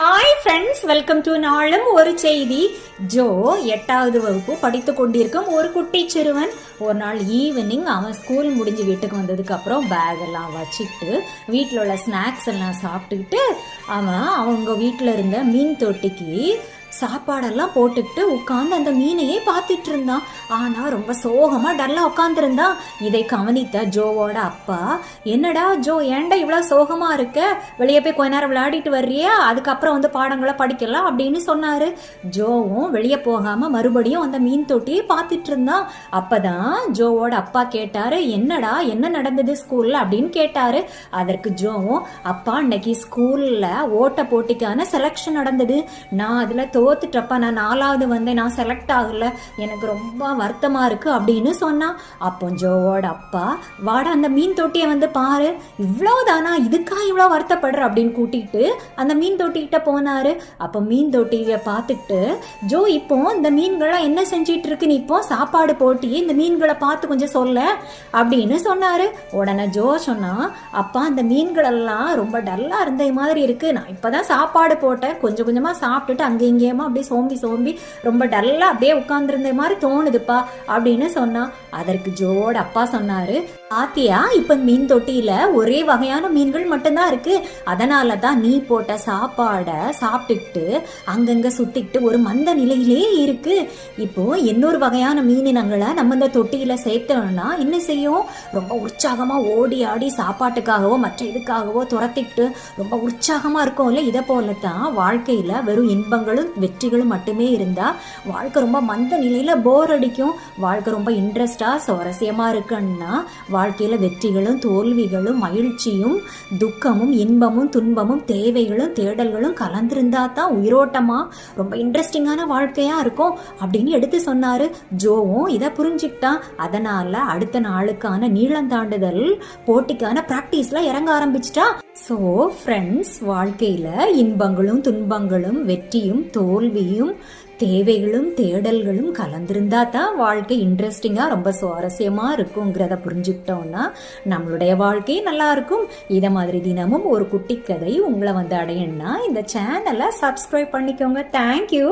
Hi friends welcome to நாளும் ஒரு செய்தி. ஜோ எட்டாவது வகுப்பு படித்து கொண்டிருக்கும் ஒரு குட்டி சிறுவன். ஒரு நாள் ஈவினிங் அவன் ஸ்கூல் முடிஞ்சு வீட்டுக்கு வந்ததுக்கு அப்புறம் பேக் எல்லாம் வச்சுக்கிட்டு வீட்டில் உள்ள ஸ்நாக்ஸ் எல்லாம் சாப்பிட்டுக்கிட்டு அவன் அவங்க வீட்டில் இருந்த மீன் தொட்டிக்கு சாப்பாடெல்லாம் போட்டுக்கிட்டு உட்காந்து அந்த மீனையே பார்த்துட்டு இருந்தான். ஆனால் ரொம்ப சோகமாக டல்லாக உட்காந்துருந்தான் இதை கவனித்த ஜோவோட அப்பா என்னடா ஜோ ஏன்டா இவ்வளோ சோகமாக இருக்க? வெளியே போய் கொஞ்ச நேரம் விளையாடிட்டு வர்றியா? அதுக்கப்புறம் வந்து பாடங்களை படிக்கலாம் அப்படின்னு சொன்னாரு. ஜோவும் வெளியே போகாமல் மறுபடியும் அந்த மீன் தொட்டியை பார்த்துட்டு இருந்தான். அப்பதான் ஜோவோட அப்பா கேட்டாரு என்னடா என்ன நடந்தது ஸ்கூலில் அப்படின்னு கேட்டாரு. அதற்கு ஜோவும் அப்பா இன்னைக்கு ஸ்கூலில் ஓட்ட போட்டிக்கான செலெக்ஷன் நடந்தது. நான் அதுல தோத்துட்டப்ப நான் நாலாவது வந்தேன் நான் செலக்ட் ஆகல. எனக்கு ரொம்ப வருத்தமாக இருக்கு அப்படின்னு சொன்னான் அப்போ ஜோவோட அப்பா வாடா அந்த மீன் தொட்டியை வந்து பாரு. இவ்வளவுதானா? இதுக்கா இவ்வளோ வருத்தப்படுற? அப்படின்னு கூட்டிகிட்டு அந்த மீன் தொட்டிகிட்ட போனார். அப்போ மீன் தொட்டியை பார்த்துட்டு ஜோ இப்போ இந்த மீன்களை என்ன செஞ்சிட்டு இருக்கு? நீ இப்போ சாப்பாடு போட்டி இந்த மீன்களை பார்த்து கொஞ்சம் சொல்ல. அப்படின்னு சொன்னார். உடனே ஜோ சொன்னால் அப்பா அந்த மீன்களெல்லாம் ரொம்ப டல்லாக இருந்த மாதிரி இருக்குது நான் இப்பதான் சாப்பாடு போட்டேன். கொஞ்சம் கொஞ்சமாக சாப்பிட்டுட்டு அங்கே இங்கே முடியாமல் அப்படியே சோம்பி சோம்பி ரொம்ப டல்லாக அப்படியே உட்காந்துருந்த மாதிரி தோணுதுப்பா அப்படின்னு சொன்னா. அதற்கு ஜோட அப்பா சொன்னாரு பாத்தியா இப்போ மீன் தொட்டியில ஒரே வகையான மீன்கள் மட்டும்தான் இருக்கு. அதனால தான் நீ போட்ட சாப்பாடை சாப்பிட்டுக்கிட்டு அங்கங்கே சுத்திக்கிட்டு ஒரு மந்த நிலையிலே இருக்கு. இப்போ இன்னொரு வகையான மீனினங்களை நம்ம இந்த தொட்டியில சேர்த்தோம்னா என்ன செய்யும்? ரொம்ப உற்சாகமா ஓடி ஆடி சாப்பாட்டுக்காகவோ மற்ற இதுக்காகவோ துரத்திக்கிட்டு ரொம்ப உற்சாகமா இல்லை இதை போல தான் வாழ்க்கையில் வெறும் இன்பங்களும் வெற்றிகளும் மட்டுமே இருந்தால் வாழ்க்கை ரொம்ப மந்த நிலையில் போர் அடிக்கும். வாழ்க்கை ரொம்ப இன்ட்ரெஸ்டாக சுவாரஸ்யமாக இருக்குன்னா வாழ்க்கையில் வெற்றிகளும் தோல்விகளும் மகிழ்ச்சியும் துக்கமும் இன்பமும் துன்பமும் தேவைகளும் தேடல்களும் கலந்திருந்தா தான் உயிரோட்டமாக ரொம்ப இன்ட்ரெஸ்டிங்கான வாழ்க்கையாக இருக்கும். அப்படின்னு எடுத்து சொன்னார் ஜோவும் இதை புரிஞ்சுக்கிட்டான் அதனால் அடுத்த நாளுக்கான நீளம் தாண்டுதல் போட்டிக்கான ப்ராக்டிஸ்லாம் இறங்க ஆரம்பிச்சிட்டா. ஸோ ஃப்ரெண்ட்ஸ் வாழ்க்கையில் இன்பங்களும் துன்பங்களும் வெற்றியும் தோல்வியும் தேவைகளும் தேடல்களும் கலந்திருந்தா தான் வாழ்க்கை இன்ட்ரெஸ்டிங்காக ரொம்ப சுவாரஸ்யமாக இருக்குங்கிறத புரிஞ்சுக்கிட்டோம்னா நம்மளுடைய வாழ்க்கையும் நல்லா இருக்கும். இதை மாதிரி தினமும் ஒரு குட்டி கதை உங்களை வந்து அடையணும்னா இந்த சேனலை சப்ஸ்கிரைப் பண்ணிக்கோங்க. தேங்க்யூ